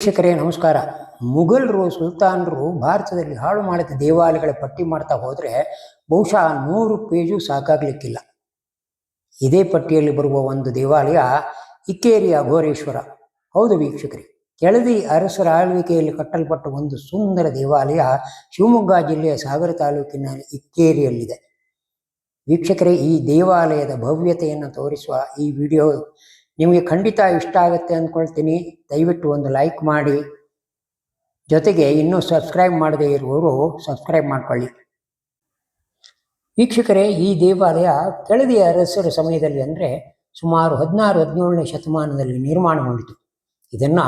ವೀಕ್ಷಕರೇ, ನಮಸ್ಕಾರ. ಮುಘಲರು, ಸುಲ್ತಾನರು ಭಾರತದಲ್ಲಿ ಹಾಳು ಮಾಡಿದ ದೇವಾಲಯಗಳ ಪಟ್ಟಿ ಮಾಡ್ತಾ ಹೋದರೆ ಬಹುಶಃ ನೂರು ಪೇಜು ಸಾಕಾಗ್ಲಿಕ್ಕಿಲ್ಲ. ಇದೇ ಪಟ್ಟಿಯಲ್ಲಿ ಬರುವ ಒಂದು ದೇವಾಲಯ ಇಕ್ಕೇರಿಯ ಘೋರೇಶ್ವರ. ಹೌದು ವೀಕ್ಷಕರೇ, ಕೆಳದಿ ಅರಸರ ಆಳ್ವಿಕೆಯಲ್ಲಿ ಕಟ್ಟಲ್ಪಟ್ಟ ಒಂದು ಸುಂದರ ದೇವಾಲಯ ಶಿವಮೊಗ್ಗ ಜಿಲ್ಲೆಯ ಸಾಗರ ತಾಲೂಕಿನ ಇಕ್ಕೇರಿಯಲ್ಲಿದೆ. ವೀಕ್ಷಕರೇ, ಈ ದೇವಾಲಯದ ಭವ್ಯತೆಯನ್ನು ತೋರಿಸುವ ಈ ವಿಡಿಯೋ ನಿಮಗೆ ಖಂಡಿತ ಇಷ್ಟ ಆಗುತ್ತೆ ಅಂದ್ಕೊಳ್ತೀನಿ. ದಯವಿಟ್ಟು ಒಂದು ಲೈಕ್ ಮಾಡಿ. ಜೊತೆಗೆ ಇನ್ನೂ ಸಬ್ಸ್ಕ್ರೈಬ್ ಮಾಡದೇ ಇರುವವರು ಸಬ್ಸ್ಕ್ರೈಬ್ ಮಾಡಿಕೊಳ್ಳಿ. ವೀಕ್ಷಕರೇ, ಈ ದೇವಾಲಯ ಕೆಳದಿಯ ಅರಸರ ಸಮಯದಲ್ಲಿ ಅಂದರೆ ಸುಮಾರು ಹದಿನಾರು, ಹದಿನೇಳನೇ ಶತಮಾನದಲ್ಲಿ ನಿರ್ಮಾಣಗೊಂಡಿತು. ಇದನ್ನು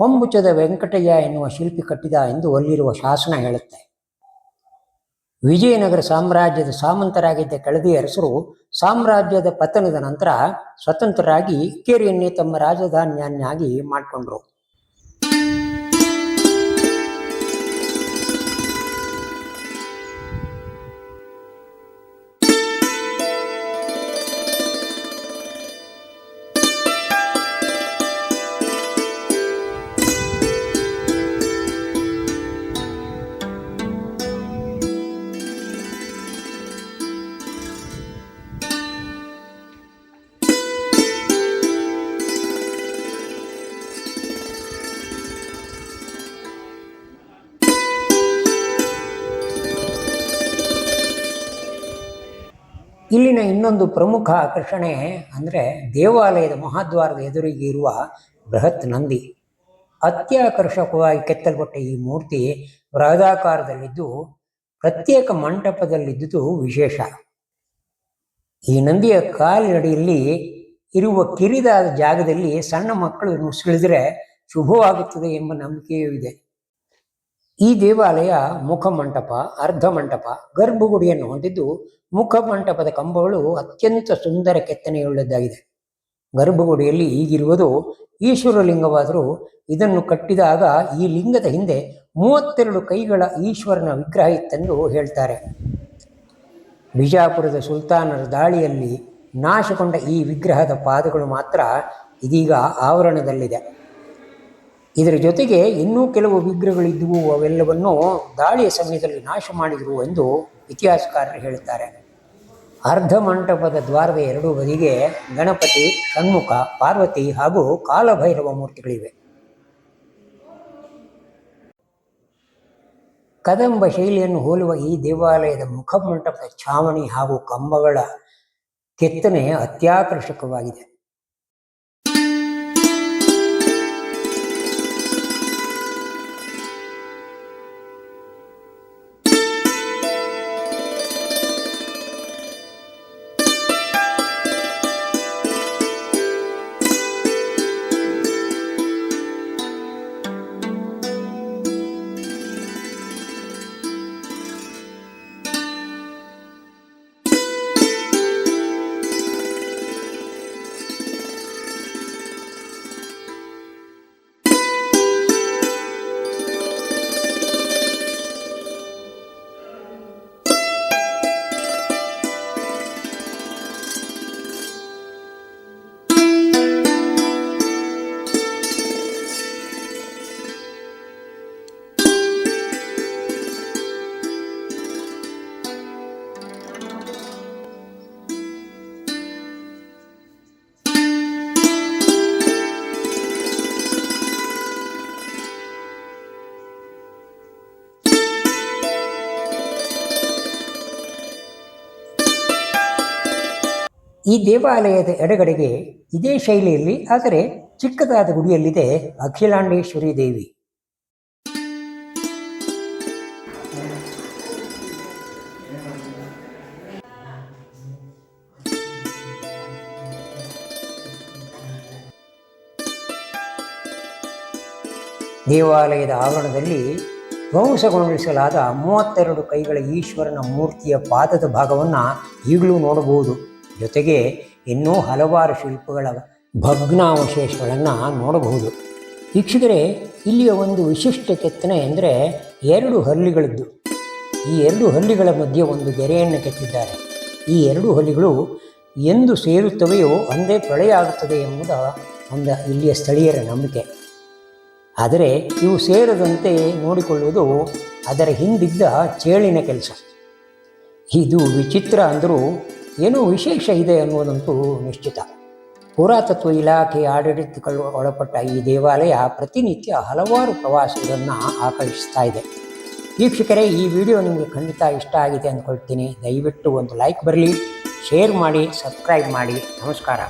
ಹೊಂಬುಚದ ವೆಂಕಟಯ್ಯ ಎನ್ನುವ ಶಿಲ್ಪಿ ಕಟ್ಟಿದ ಎಂದು ಅಲ್ಲಿರುವ ಶಾಸನ ಹೇಳುತ್ತೆ. ವಿಜಯನಗರ ಸಾಮ್ರಾಜ್ಯದ ಸಾಮಂತರಾಗಿದ್ದ ಕೆಳದಿ ಅರಸರು ಸಾಮ್ರಾಜ್ಯದ ಪತನದ ನಂತರ ಸ್ವತಂತ್ರರಾಗಿ ಇಕ್ಕೇರಿಯನ್ನೇ ತಮ್ಮ ರಾಜಧಾನಿಯನ್ನಾಗಿ ಮಾಡಿಕೊಂಡ್ರು. ಇಲ್ಲಿನ ಇನ್ನೊಂದು ಪ್ರಮುಖ ಆಕರ್ಷಣೆ ಅಂದರೆ ದೇವಾಲಯದ ಮಹಾದ್ವಾರದ ಎದುರಿಗೆ ಇರುವ ಬೃಹತ್ ನಂದಿ. ಅತ್ಯಾಕರ್ಷಕವಾಗಿ ಕೆತ್ತಲ್ಪಟ್ಟ ಈ ಮೂರ್ತಿ ಬೃಹದಾಕಾರದಲ್ಲಿದ್ದು ಪ್ರತ್ಯೇಕ ಮಂಟಪದಲ್ಲಿದ್ದುದು ವಿಶೇಷ. ಈ ನಂದಿಯ ಕಾಲಿನಡಿಯಲ್ಲಿ ಇರುವ ಕಿರಿದಾದ ಜಾಗದಲ್ಲಿ ಸಣ್ಣ ಮಕ್ಕಳು ನುಸುಳಿದರೆ ಶುಭವಾಗುತ್ತದೆ ಎಂಬ ನಂಬಿಕೆಯೂ ಇದೆ. ಈ ದೇವಾಲಯ ಮುಖಮಂಟಪ ಅರ್ಧ ಮಂಟಪ ಗರ್ಭಗುಡಿಯನ್ನು ಹೊಂದಿದ್ದು ಮುಖಮಂಟಪದ ಕಂಬಗಳು ಅತ್ಯಂತ ಸುಂದರ ಕೆತ್ತನೆಯುಳ್ಳದ್ದಾಗಿದೆ. ಗರ್ಭಗುಡಿಯಲ್ಲಿ ಈಗಿರುವುದು ಈಶ್ವರಲಿಂಗವಾದರೂ ಇದನ್ನು ಕಟ್ಟಿದಾಗ ಈ ಲಿಂಗದ ಹಿಂದೆ ಮೂವತ್ತೆರಡು ಕೈಗಳ ಈಶ್ವರನ ವಿಗ್ರಹ ಇತ್ತೆಂದು ಹೇಳ್ತಾರೆ. ಬಿಜಾಪುರದ ಸುಲ್ತಾನರ ದಾಳಿಯಲ್ಲಿ ನಾಶಗೊಂಡ ಈ ವಿಗ್ರಹದ ಪಾದಗಳು ಮಾತ್ರ ಇದೀಗ ಆವರಣದಲ್ಲಿದೆ. ಇದರ ಜೊತೆಗೆ ಇನ್ನೂ ಕೆಲವು ವಿಗ್ರಹಗಳಿದ್ದುವು ಅವೆಲ್ಲವನ್ನು ದಾಳಿಯ ಸಮಯದಲ್ಲಿ ನಾಶ ಮಾಡಿದರು ಎಂದು ಇತಿಹಾಸಕಾರರು ಹೇಳುತ್ತಾರೆ. ಅರ್ಧ ಮಂಟಪದ ದ್ವಾರದ ಎರಡೂ ಬದಿಗೆ ಗಣಪತಿ, ಷಣ್ಮುಖ, ಪಾರ್ವತಿ ಹಾಗೂ ಕಾಲಭೈರವ ಮೂರ್ತಿಗಳಿವೆ. ಕದಂಬ ಶೈಲಿಯನ್ನು ಹೋಲುವ ಈ ದೇವಾಲಯದ ಮುಖಮಂಟಪದ ಛಾವಣಿ ಹಾಗೂ ಕಂಬಗಳ ಕೆತ್ತನೆ ಅತ್ಯಾಕರ್ಷಕವಾಗಿದೆ. ಈ ದೇವಾಲಯದ ಎಡಗಡೆಗೆ ಇದೇ ಶೈಲಿಯಲ್ಲಿ, ಆದರೆ ಚಿಕ್ಕದಾದ ಗುಡಿಯಲ್ಲಿದೆ ಅಖಿಲಾಂಡೇಶ್ವರಿ ದೇವಿ. ದೇವಾಲಯದ ಆವರಣದಲ್ಲಿ ಧ್ವಂಸಗೊಳಿಸಲಾದ ಮೂವತ್ತೆರಡು ಕೈಗಳ ಈಶ್ವರನ ಮೂರ್ತಿಯ ಪಾದದ ಭಾಗವನ್ನು ಈಗಲೂ ನೋಡಬಹುದು. ಜೊತೆಗೆ ಇನ್ನೂ ಹಲವಾರು ಶಿಲ್ಪಗಳ ಭಗ್ನಾವಶೇಷಗಳನ್ನು ನೋಡಬಹುದು. ವೀಕ್ಷಕರೇ, ಇಲ್ಲಿಯ ಒಂದು ವಿಶಿಷ್ಟ ಕೆತ್ತನೆ ಎಂದರೆ ಎರಡು ಹಲ್ಲಿಗಳದ್ದು. ಈ ಎರಡು ಹಲ್ಲಿಗಳ ಮಧ್ಯೆ ಒಂದು ಗೆರೆಯನ್ನು ಕೆತ್ತಿದ್ದಾರೆ. ಈ ಎರಡು ಹಲ್ಲಿಗಳು ಎಂದು ಸೇರುತ್ತವೆಯೋ ಅಂದೇ ಪ್ರಳಯ ಆಗುತ್ತದೆ ಎಂಬುದ ಒಂದು ಇಲ್ಲಿಯ ಸ್ಥಳೀಯರ ನಂಬಿಕೆ. ಆದರೆ ಇವು ಸೇರದಂತೆ ನೋಡಿಕೊಳ್ಳುವುದು ಅದರ ಹಿಂದಿದ್ದ ಚೇಳಿನ ಕೆಲಸ. ಇದು ವಿಚಿತ್ರ ಅಂದರೂ ಏನೋ ವಿಶೇಷ ಇದೆ ಅನ್ನೋದಂತೂ ನಿಶ್ಚಿತ. ಪುರಾತತ್ವ ಇಲಾಖೆ ಆಡಳಿತಗಳು ಒಳಪಟ್ಟ ಈ ದೇವಾಲಯ ಪ್ರತಿನಿತ್ಯ ಹಲವಾರು ಪ್ರವಾಸಿಗರನ್ನು ಆಕರ್ಷಿಸ್ತಾ ಇದೆ. ವೀಕ್ಷಕರೇ, ಈ ವಿಡಿಯೋ ನಿಮಗೆ ಖಂಡಿತ ಇಷ್ಟ ಆಗಿದೆ ಅಂದ್ಕೊಳ್ತೀನಿ. ದಯವಿಟ್ಟು ಒಂದು ಲೈಕ್ ಬರಲಿ, ಶೇರ್ ಮಾಡಿ, ಸಬ್ಸ್ಕ್ರೈಬ್ ಮಾಡಿ. ನಮಸ್ಕಾರ.